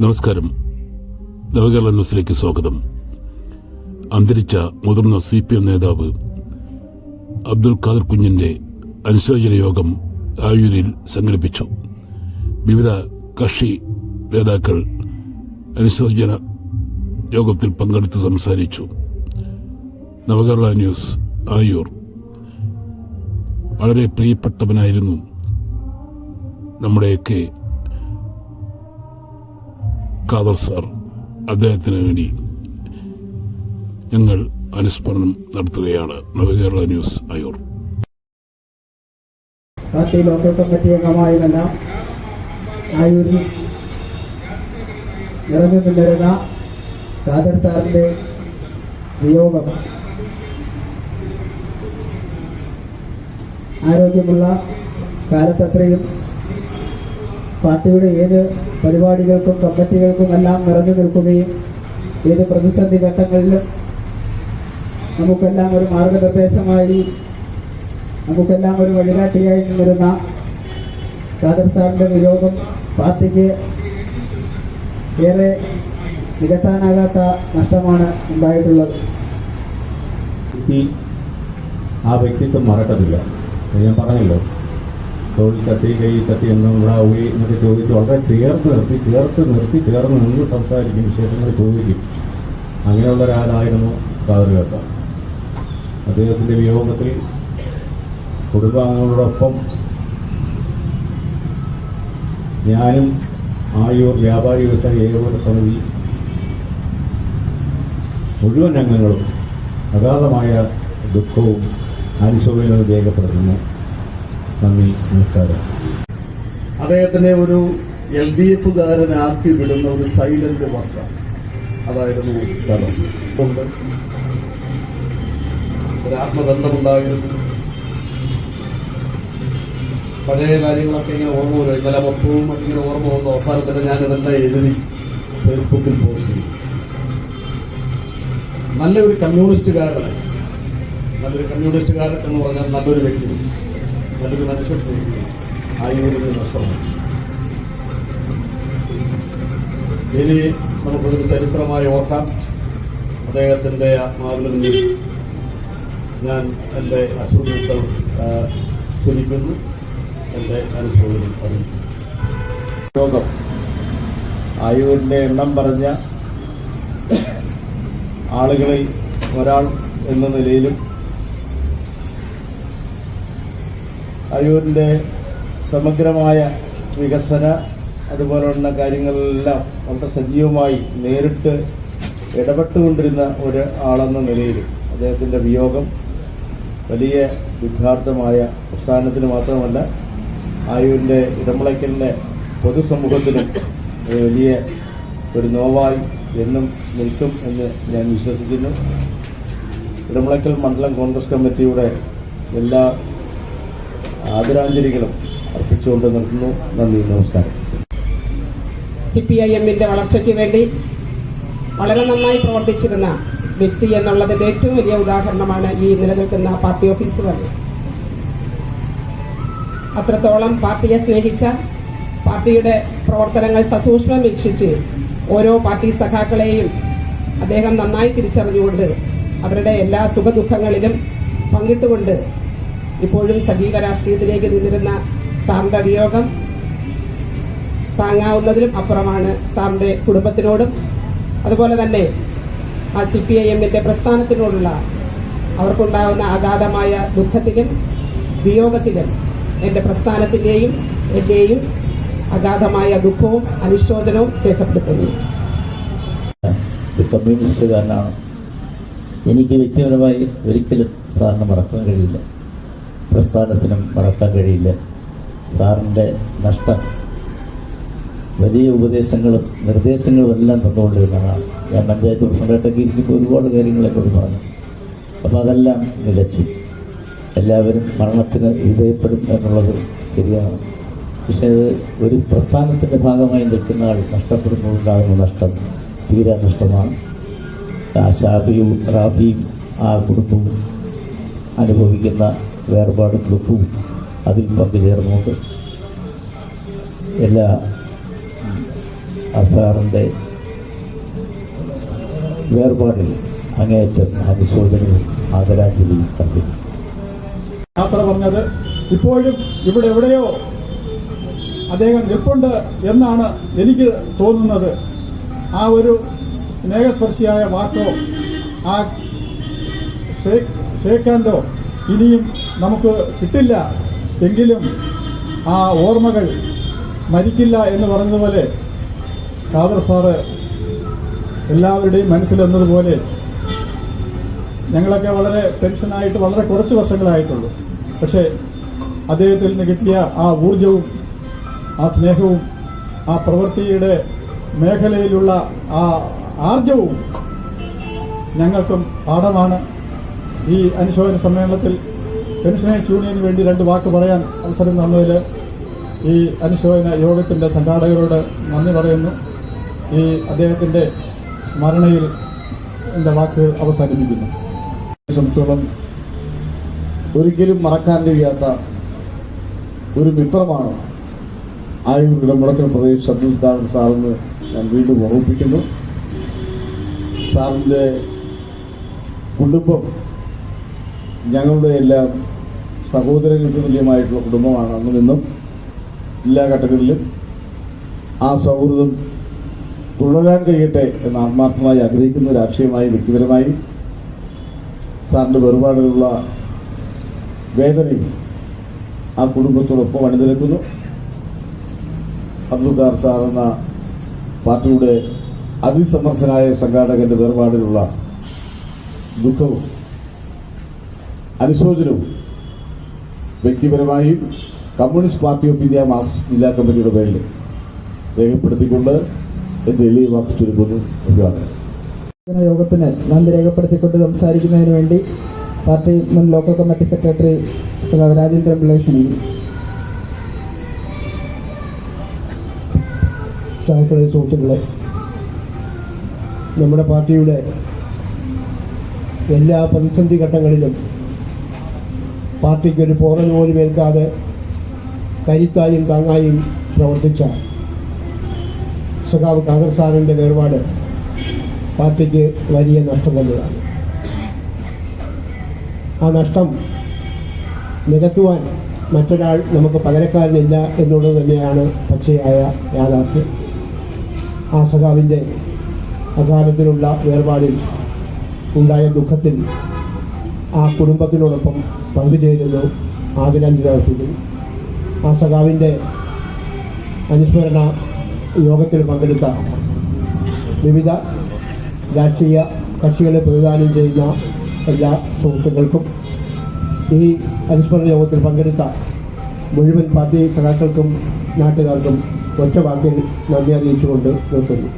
നമസ്കാരം. നവകേരള ന്യൂസിലേക്ക് സ്വാഗതം. അന്തരിച്ച മുതിർന്ന സി പി എം നേതാവ് അബ്ദുൽ ഖാദർ കുഞ്ഞിന്റെ അനുശോചന യോഗം ആയൂരിൽ സംഘടിപ്പിച്ചു. വിവിധ കക്ഷി നേതാക്കൾ അനുശോചന യോഗത്തിൽ പങ്കെടുത്ത് സംസാരിച്ചു. നവകേരള ന്യൂസ് ആയൂർ. വളരെ പ്രിയപ്പെട്ടവനായിരുന്നു നമ്മുടെയൊക്കെ ഖാദർ സാർ അദ്ദേഹത്തിന് വേണ്ടി ഞങ്ങൾ അനുസ്മരണം നടത്തുകയാണ്. Navakerala news Ayur. Party local committee അംഗമായതല്ല Khader സാറിന്റെ ആരോഗ്യമുള്ള കാലത്തത്രയും പാർട്ടിയുടെ ഏത് പരിപാടികൾക്കും കമ്മിറ്റികൾക്കും എല്ലാം നിറഞ്ഞു നിൽക്കുകയും ഏത് പ്രതിസന്ധി ഘട്ടങ്ങളിലും നമുക്കെല്ലാം ഒരു മാർഗനിർദ്ദേശമായി നമുക്കെല്ലാം ഒരു വഴികാട്ടിയായി നിന്നിരുന്ന ഖാദർ സാറിന്റെ വിയോഗം പാർട്ടിക്ക് ഏറെ നികത്താനാകാത്ത നഷ്ടമാണ് ഉണ്ടായിട്ടുള്ളത്. ആ വ്യക്തിത്വം മറക്കത്തില്ല. ഞാൻ പറഞ്ഞല്ലോ തോളിൽ തട്ടി കൈ തട്ടി എന്നുണ്ടാവുകയും എന്നൊക്കെ ചോദിച്ച് വളരെ ചേർത്ത് നിർത്തി ചേർത്ത് നിർത്തി ചേർന്ന് നിന്ന് സംസാരിക്കും വിശേഷങ്ങൾ ചോദിക്കും അങ്ങനെയുള്ള ഒരാളായിരുന്നു കാതൃകത്ത അദ്ദേഹത്തിന്റെ വിയോഗത്തിൽ കുടുംബാംഗങ്ങളോടൊപ്പം ഞാനും ആയൂർ വ്യാപാരി വ്യവസായ ഏകോപന സമിതി മുഴുവൻ അംഗങ്ങളും അഗാധമായ ദുഃഖവും അനുശോചനവും രേഖപ്പെടുത്തുന്നു നന്ദി നമസ്കാരം. അദ്ദേഹത്തിനെ ഒരു എൽ ഡി എഫുകാരനാക്കി വിടുന്ന ഒരു സൈലന്റ് വർക്ക അതായിരുന്നു സ്ഥലം ഒരു ആത്മബന്ധമുണ്ടായിരുന്നു. പഴയ കാര്യങ്ങളൊക്കെ ഇങ്ങനെ ഓർമ്മ വരും. ഇന്നലെ മൊത്തവും ഇങ്ങനെ ഓർമ്മ വന്നു അവസാനത്തിന് ഞാൻ ഇതെല്ലാം എഴുതി ഫേസ്ബുക്കിൽ പോസ്റ്റ് ചെയ്തു. നല്ലൊരു കമ്മ്യൂണിസ്റ്റുകാരനാണ് നല്ലൊരു കമ്മ്യൂണിസ്റ്റുകാരൻ എന്ന് പറഞ്ഞാൽ നല്ലൊരു വ്യക്തി നല്ലൊരു മനുഷ്യൻ ആയുർവേദ നഷ്ടമാണ്. ഇനി നമുക്കൊരു ചരിത്രമായി ഓർക്കാം. അദ്ദേഹത്തിന്റെ ആത്മാവിനെ ഞാൻ എന്റെ അസുഖങ്ങൾ സ്തുതിക്കുന്നു എന്റെ അനുഭവം ആയുവിന്റെ എണ്ണം പറഞ്ഞ ആളുകളിൽ ഒരാൾ എന്ന നിലയിലും അയ്യൂരിന്റെ സമഗ്രമായ വികസന അതുപോലുള്ള കാര്യങ്ങളിലെല്ലാം വളരെ സജീവമായി നേരിട്ട് ഇടപെട്ടുകൊണ്ടിരുന്ന ഒരു ആളെന്ന നിലയിൽ അദ്ദേഹത്തിന്റെ വിയോഗം വലിയ ദുഃഖാർത്ഥമായ പ്രസ്ഥാനത്തിന് മാത്രമല്ല ആയൂരിന്റെ ഇടമുളയ്ക്കലിന്റെ പൊതുസമൂഹത്തിനും വലിയ ഒരു നോവായി എന്നും നിൽക്കും എന്ന് ഞാൻ വിശ്വസിക്കുന്നു. ഇടമുളയ്ക്കൽ മണ്ഡലം കോൺഗ്രസ് കമ്മിറ്റിയുടെ എല്ലാ ആദരാഞ്ജലികളും അർപ്പിച്ചുകൊണ്ട് നിർത്തുന്നു. നന്ദി നമസ്കാരം. സി പി ഐ എമ്മിന്റെ വളർച്ചയ്ക്ക് വേണ്ടി വളരെ നന്നായി പ്രവർത്തിച്ചിരുന്ന വ്യക്തി എന്നുള്ളതിന്റെ ഏറ്റവും വലിയ ഉദാഹരണമാണ് ഈ നിലനിൽക്കുന്ന പാർട്ടി ഓഫീസുകൾ. അത്രത്തോളം പാർട്ടിയെ സ്നേഹിച്ച പാർട്ടിയുടെ പ്രവർത്തനങ്ങൾ സസൂക്ഷ്മം വീക്ഷിച്ച് ഓരോ പാർട്ടി സഖാക്കളെയും അദ്ദേഹം നന്നായി തിരിച്ചറിഞ്ഞുകൊണ്ട് അവരുടെ എല്ലാ സുഖദുഃഖങ്ങളിലും പങ്കിട്ടുകൊണ്ട് ഇപ്പോഴും സജീവ രാഷ്ട്രീയത്തിലേക്ക് നിന്നിരുന്ന സാറിന്റെ വിയോഗം താങ്ങാവുന്നതിലും അപ്പുറമാണ് സാറിന്റെ കുടുംബത്തിനോടും അതുപോലെ തന്നെ ആ സി പി ഐ എമ്മിന്റെ പ്രസ്ഥാനത്തിനോടുള്ള അവർക്കുണ്ടാകുന്ന അഗാധമായ ദുഃഖത്തിലും വിയോഗത്തിലും എന്റെ പ്രസ്ഥാനത്തിന്റെയും എന്റെയും അഗാധമായ ദുഃഖവും അനുശോചനവും രേഖപ്പെടുത്തുന്നു. കമ്മ്യൂണിസ്റ്റുകാരനാണ് എനിക്ക് വ്യക്തിപരമായി ഒരിക്കലും സാറിന് മറക്കാൻ കഴിയില്ല. പ്രസ്ഥാനത്തിനും മറക്കാൻ കഴിയില്ല. സാറിന്റെ നഷ്ടം വലിയ ഉപദേശങ്ങളും നിർദ്ദേശങ്ങളും എല്ലാം തന്നുകൊണ്ടിരുന്നതാണ്. ഞാൻ പഞ്ചായത്ത് പ്രസിഡന്റായിട്ടൊക്കെ ഇരിക്കുമ്പോൾ ഒരുപാട് കാര്യങ്ങളെക്കുറിച്ച് പറഞ്ഞു. അപ്പോൾ അതെല്ലാം നിലച്ചു എല്ലാവരും മരണത്തിന് വിധേയപ്പെടും എന്നുള്ളത് ശരിയാണ്. പക്ഷേ അത് ഒരു പ്രസ്ഥാനത്തിന്റെ ഭാഗമായി നിൽക്കുന്ന ആൾ നഷ്ടപ്പെടുന്നുണ്ടാകുന്ന നഷ്ടം തീരാ നഷ്ടമാണ്. ആ ഷാബിയും റാഫിയും ആ കുടുംബവും അനുഭവിക്കുന്ന വേർപാടും ഗ്രൂപ്പും അതിൽ പങ്കുചേർന്നുകൊണ്ട് എല്ലാ അസാറിന്റെ സാറിന്റെ വേർപാടിൽ അങ്ങേയറ്റം അനുശോചനവും ആദരാഞ്ജലിയും കണ്ടു യാത്ര പറഞ്ഞത് ഇപ്പോഴും ഇവിടെ എവിടെയോ അദ്ദേഹം നിൽപ്പുണ്ട് എന്നാണ് എനിക്ക് തോന്നുന്നത്. ആ ഒരു സ്നേഹസ്പർശിയായ വാക്കോ ആ ഷേക്ക് ഷേക്കാൻഡോ ഇനിയും നമുക്ക് കിട്ടില്ല എങ്കിലും ആ ഓർമ്മകൾ മരിക്കില്ല എന്ന് പറഞ്ഞതുപോലെ ഖാദർ സാറ് എല്ലാവരുടെയും മനസ്സിലെന്നതുപോലെ ഞങ്ങളൊക്കെ വളരെ ടെൻഷനായിട്ട് വളരെ കുറച്ച് വർഷങ്ങളായിട്ടുള്ളൂ. പക്ഷേ അദ്ദേഹത്തിൽ നിന്ന് കിട്ടിയ ആ ഊർജവും ആ സ്നേഹവും ആ പ്രവൃത്തിയുടെ മേഖലയിലുള്ള ആ ആർജവും ഞങ്ങൾക്കും പാഠമാണ്. ഈ അനുശോചന സമ്മേളനത്തിൽ പെൻഷനേഴ്സ് യൂണിയന് വേണ്ടി രണ്ട് വാക്ക് പറയാൻ അവസരം തന്നതിൽ ഈ അനുശോചന യോഗത്തിന്റെ സംഘാടകരോട് നന്ദി പറയുന്നു. ഈ അദ്ദേഹത്തിന്റെ സ്മരണയിൽ എന്റെ വാക്ക് അവസാനിപ്പിക്കുന്നു. സംബന്ധിച്ചോളം ഒരിക്കലും മറക്കാൻ കഴിയാത്ത ഒരു മിത്രമാണ് ആയൂർ മുടക്കൽ പ്രദേശ് അബ്ദുൽ ഖാദർ സാറിന് ഞാൻ വീണ്ടും ഓർമ്മിപ്പിക്കുന്നു. സാറിന്റെ കുടുംബം ഞങ്ങളുടെ എല്ലാം സഹോദരങ്ങൾക്ക് തുല്യമായിട്ടുള്ള കുടുംബമാണ് അന്നും ഇന്നും എല്ലാ ഘട്ടങ്ങളിലും ആ സൗഹൃദം തുടരാൻ കഴിയട്ടെ എന്ന് ആത്മാർത്ഥമായി ആഗ്രഹിക്കുന്ന രാഷ്ട്രീയമായി വ്യക്തിപരമായി സാറിന്റെ വേർപാടിലുള്ള വേദനയും ആ കുടുംബത്തോടൊപ്പം അണിനിരക്കുന്നു. അബ്ദുൾ ഖാർ സാർ എന്ന പാർട്ടിയുടെ അതിസമർത്ഥനായ സംഘാടകന്റെ വേർപാടിലുള്ള ദുഃഖവും അനുശോചനവും വ്യക്തിപരമായും communist party of India Marxist ജില്ലാ കമ്മിറ്റിയുടെ പേരിൽ രേഖപ്പെടുത്തിക്കൊണ്ട് എന്റെ എളിയ വാക്ക് ചുരുക്കുന്നു യോഗത്തിന് നന്ദി രേഖപ്പെടുത്തിക്കൊണ്ട് സംസാരിക്കുന്നതിന് വേണ്ടി പാർട്ടി മുൻ local committee secretary Shri Rajendran പിള്ളയെ ക്ഷണിക്കുന്നു. സുഹൃത്തുക്കളെ നമ്മുടെ പാർട്ടിയുടെ എല്ലാ പ്രതിസന്ധി ഘട്ടങ്ങളിലും പാർട്ടിക്ക് ഒരു പോറൽ പോലും ഏൽക്കാതെ കരുത്തായും താങ്ങായും പ്രവർത്തിച്ച സഖാവ് കാദർ സാറിന്റെ വേർപാട് പാർട്ടിക്ക് വലിയ നഷ്ടം തന്നെയാണ്. ആ നഷ്ടം നികത്തുവാൻ മറ്റൊരാൾ നമുക്ക് പകരക്കാരനില്ല എന്നുള്ളത് തന്നെയാണ് പച്ചയായ യാഥാർത്ഥ്യം. ആ സഖാവിന്റെ അകാലത്തിലുള്ള വേർപാടിൽ ഉണ്ടായ ദുഃഖത്തിൽ ആ കുടുംബത്തിനോടൊപ്പം പങ്കുചേരുന്നു ആദരാഞ്ജലി ആ സഖാവിന്റെ അനുസ്മരണ യോഗത്തിൽ പങ്കെടുത്ത വിവിധ രാഷ്ട്രീയ കക്ഷികളെ പ്രതിദാനം ചെയ്യുന്ന എല്ലാ സുഹൃത്തുക്കൾക്കും ഈ അനുസ്മരണ യോഗത്തിൽ പങ്കെടുത്ത മുഴുവൻ പാർട്ടി സഖാക്കൾക്കും നാട്ടുകാർക്കും ഒറ്റ വാക്കിൽ നന്ദി അറിയിച്ചുകൊണ്ട് നിർത്തുന്നു.